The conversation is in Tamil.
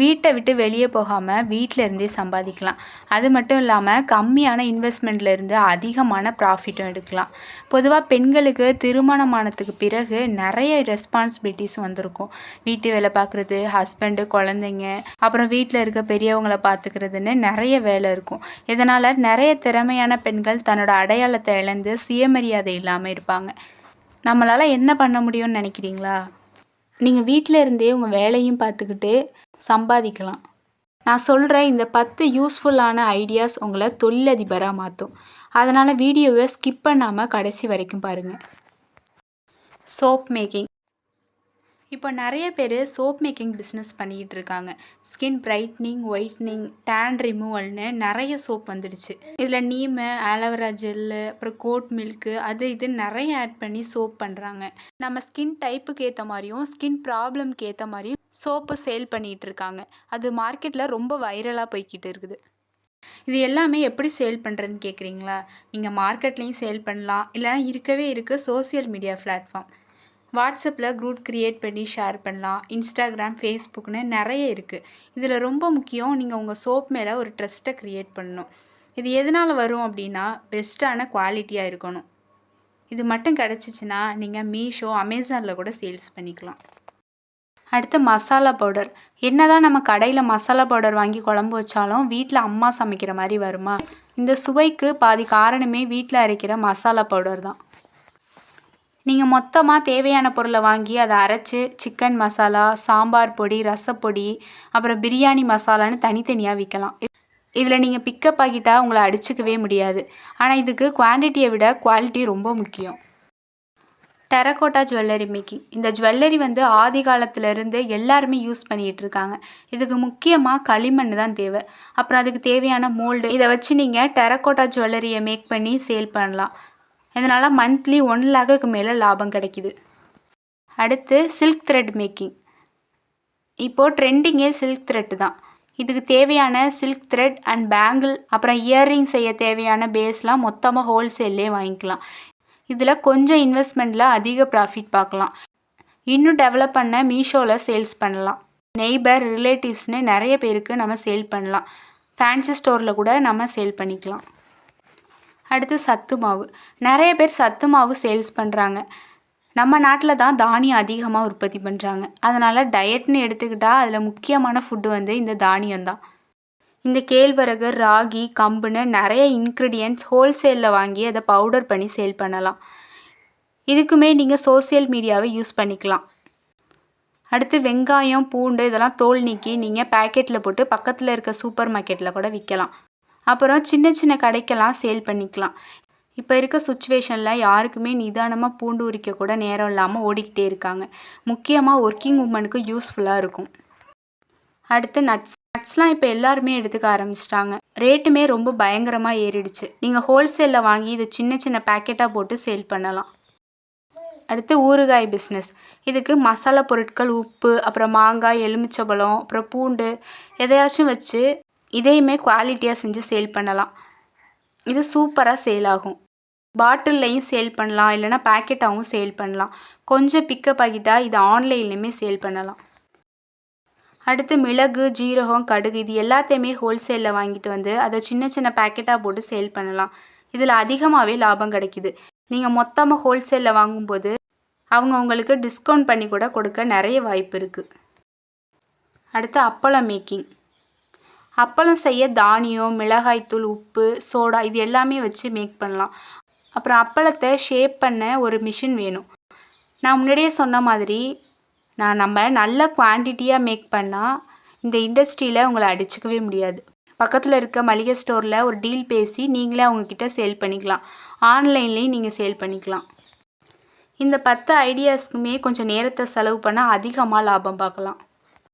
வீட்டை விட்டு வெளியே போகாமல் வீட்டில் இருந்தே சம்பாதிக்கலாம். அது மட்டும் இல்லாமல் கம்மியான இன்வெஸ்ட்மெண்ட்லேருந்து அதிகமான ப்ராஃபிட்டும் எடுக்கலாம். பொதுவாக பெண்களுக்கு திருமணமானதுக்கு பிறகு நிறைய ரெஸ்பான்சிபிலிட்டிஸ் வந்திருக்கும். வீட்டு வேலை பார்க்குறது ஹஸ்பண்டு குழந்தைங்க அப்புறம் வீட்டில் இருக்க பெரியவங்களை பார்த்துக்கிறதுன்னு நிறைய வேலை இருக்கும். இதனால் நிறைய திறமையான பெண்கள் தன்னோட அடையாளத்தை இழந்து சுயமரியாதை இல்லாமல் இருப்பாங்க. நம்மளால் என்ன பண்ண முடியும்னு நினைக்கிறீங்களா? நீங்கள் வீட்டில் இருந்தே உங்கள் வேலையும் பார்த்துக்கிட்டு சம்பாதிக்கலாம். நான் சொல்கிற இந்த பத்து யூஸ்ஃபுல்லான ஐடியாஸ் உங்களை தொழிலதிபராக மாற்றும் அதனால் வீடியோவை ஸ்கிப் பண்ணாமல் கடைசி வரைக்கும் பாருங்கள் சோப் மேக்கிங் இப்போ நிறைய பேர் சோப் மேக்கிங் பிஸ்னஸ் பண்ணிக்கிட்டு இருக்காங்க. ஸ்கின் பிரைட்னிங் ஒயிட்னிங் டேன் ரிமூவல்னு நிறைய சோப் வந்துடுச்சு. இதில் நீமு ஆலோவேரா ஜெல்லு அப்புறம் கோட் மில்க்கு அது இது நிறைய ஆட் பண்ணி சோப் பண்ணுறாங்க நம்ம ஸ்கின் டைப்புக்கு ஏற்ற மாதிரியும் ஸ்கின் ப்ராப்ளம்க்கு ஏற்ற மாதிரியும் சோப்பு சேல் பண்ணிகிட்டு இருக்காங்க. அது மார்க்கெட்டில் ரொம்ப வைரலாக போய்கிட்டு இருக்குது. இது எல்லாமே எப்படி சேல் பண்ணுறதுன்னு கேட்குறீங்களா நீங்கள் மார்க்கெட்லேயும் சேல் பண்ணலாம். இல்லைனா இருக்கவே இருக்குது சோசியல் மீடியா பிளாட்ஃபார்ம் வாட்ஸ்அப்பில் குரூப் க்ரியேட் பண்ணி ஷேர் பண்ணலாம். இன்ஸ்டாகிராம் ஃபேஸ்புக்னு நிறைய இருக்குது இதில் ரொம்ப முக்கியம் நீங்கள் உங்கள் சோப் மேலே ஒரு ட்ரஸ்ட்டை க்ரியேட் பண்ணணும். இது எதனால் வரும் அப்படின்னா பெஸ்ட்டான குவாலிட்டியாக இருக்கணும். இது மட்டும் கிடச்சிச்சின்னா நீங்கள் மீஷோ அமேசானில் கூட சேல்ஸ் பண்ணிக்கலாம். அடுத்து மசாலா பவுடர். என்னதான் நம்ம கடையில் மசாலா பவுடர் வாங்கி குழம்பு வச்சாலும் வீட்டில் அம்மா சமைக்கிற மாதிரி வருமா? இந்த சுவைக்கு பாதி காரணமே வீட்டில் அரைக்கிற மசாலா பவுடர் தான். நீங்கள் மொத்தமாக தேவையான பொருளை வாங்கி அதை அரைச்சி சிக்கன் மசாலா சாம்பார் பொடி ரசப்பொடி அப்புறம் பிரியாணி மசாலான்னு தனித்தனியாக விற்கலாம் இதில் நீங்கள் பிக்கப் ஆகிட்டால் உங்களை அடிச்சுக்கவே முடியாது. ஆனால் இதுக்கு குவான்டிட்டியை விட குவாலிட்டி ரொம்ப முக்கியம். டெரகோட்டா ஜுவல்லரி மேக்கிங் இந்த ஜுவல்லரி வந்து ஆதி காலத்திலேருந்து எல்லாருமே யூஸ் பண்ணிகிட்டு இருக்காங்க. இதுக்கு முக்கியமாக களிமண் தான் தேவை. அப்புறம் அதுக்கு தேவையான மோல்டு இதை வச்சு நீங்கள் டெரகோட்டா ஜுவல்லரியை மேக் பண்ணி சேல் பண்ணலாம். இதனால் மந்த்லி ஒன் லேக்குக்கு மேலே லாபம் கிடைக்கிது. அடுத்து சில்க் த்ரெட் மேக்கிங் இப்போது ட்ரெண்டிங்கே சில்க் த்ரெட்டு தான். இதுக்கு தேவையான சில்க் த்ரெட் அண்ட் பேங்கிள் அப்புறம் இயர்ரிங் செய்ய தேவையான பேஸ்லாம் மொத்தமாக ஹோல்சேல்லே வாங்கிக்கலாம். இதில் கொஞ்சம் இன்வெஸ்ட்மெண்ட்டில் அதிக ப்ராஃபிட் பார்க்கலாம். இன்னும் டெவலப் பண்ண மீஷோவில் சேல்ஸ் பண்ணலாம். நெய்பர் ரிலேட்டிவ்ஸ்னு நிறைய பேருக்கு நம்ம சேல் பண்ணலாம். ஃபேன்சி ஸ்டோரில் கூட நம்ம சேல் பண்ணிக்கலாம். அடுத்து சத்து மாவு. நிறைய பேர் சத்து மாவு சேல்ஸ் பண்ணுறாங்க நம்ம நாட்டில் தான் தானியம் அதிகமாக உற்பத்தி பண்ணுறாங்க அதனால் டயட்னு எடுத்துக்கிட்டால் அதில் முக்கியமான ஃபுட்டு வந்து இந்த தானியம் தான். இந்த கேழ்வரகு ராகி கம்புன்னு நிறைய இன்க்ரீடியன்ட்ஸ் ஹோல்சேலில் வாங்கி அதை பவுடர் பண்ணி சேல் பண்ணலாம். இதுக்குமே நீங்கள் சோசியல் மீடியாவை யூஸ் பண்ணிக்கலாம். அடுத்து வெங்காயம் பூண்டு இதெல்லாம் தோல் நீக்கி நீங்கள் பேக்கெட்டில் போட்டு பக்கத்தில் இருக்க சூப்பர் மார்க்கெட்டில் கூட விற்கலாம் அப்புறம் சின்ன சின்ன கடைக்கெல்லாம் சேல் பண்ணிக்கலாம். இப்போ இருக்க சுச்சுவேஷனில் யாருக்குமே நிதானமாக பூண்டு உரிக்க கூட நேரம் இல்லாமல் ஓடிக்கிட்டே இருக்காங்க. முக்கியமாக ஒர்க்கிங் உமனுக்கு யூஸ்ஃபுல்லாக இருக்கும். அடுத்து நட்ஸ் நட்ஸ்லாம் இப்போ எல்லாருமே எடுத்துக்க ஆரம்பிச்சிட்டாங்க. ரேட்டுமே ரொம்ப பயங்கரமாக ஏறிடுச்சு. நீங்கள் ஹோல்சேலில் வாங்கி இதை சின்ன சின்ன பேக்கெட்டாக போட்டு சேல் பண்ணலாம். அடுத்து ஊறுகாய் பிஸ்னஸ் இதுக்கு மசாலா பொருட்கள் உப்பு அப்புறம் மாங்காய் எலுமிச்சபழம் அப்புறம் பூண்டு எதையாச்சும் வச்சு இதையுமே குவாலிட்டியாக செஞ்சு சேல் பண்ணலாம். இது சூப்பராக சேல் ஆகும். பாட்டில்லையும் சேல் பண்ணலாம் இல்லைனா பேக்கெட்டாகவும் சேல் பண்ணலாம். கொஞ்சம் பிக்கப் ஆகிட்டால் இது ஆன்லைன்லேயுமே சேல் பண்ணலாம். அடுத்து மிளகு ஜீரகம் கடுகு இது எல்லாத்தையுமே ஹோல்சேலில் வாங்கிட்டு வந்து அதை சின்ன சின்ன பேக்கெட்டாக போட்டு சேல் பண்ணலாம். இதில் அதிகமாகவே லாபம் கிடைக்கிது. நீங்கள் மொத்தமாக ஹோல்சேலில் வாங்கும்போது அவங்க உங்களுக்கு டிஸ்கவுண்ட் பண்ணி கூட கொடுக்க நிறைய வாய்ப்பு இருக்குது அடுத்து அப்பளம் மேக்கிங் அப்பளம் செய்ய தானியம் மிளகாய்த்தூள் உப்பு சோடா இது எல்லாமே வச்சு மேக் பண்ணலாம். அப்புறம் அப்பளத்தை ஷேப் பண்ண ஒரு மிஷின் வேணும். நான் முன்னாடியே சொன்ன மாதிரி நான் நம்ம நல்ல குவான்டிட்டியாக மேக் பண்ணால் இந்த இண்டஸ்ட்ரியில் உங்களை அடிச்சுக்கவே முடியாது. பக்கத்தில் இருக்க மளிகை ஸ்டோரில் ஒரு டீல் பேசி நீங்களே அவங்கக்கிட்ட சேல் பண்ணிக்கலாம். ஆன்லைன்லேயும் நீங்கள் சேல் பண்ணிக்கலாம். இந்த பத்து ஐடியாஸ்க்குமே கொஞ்சம் நேரத்தை செலவு பண்ணால் அதிகமாக லாபம் பார்க்கலாம்.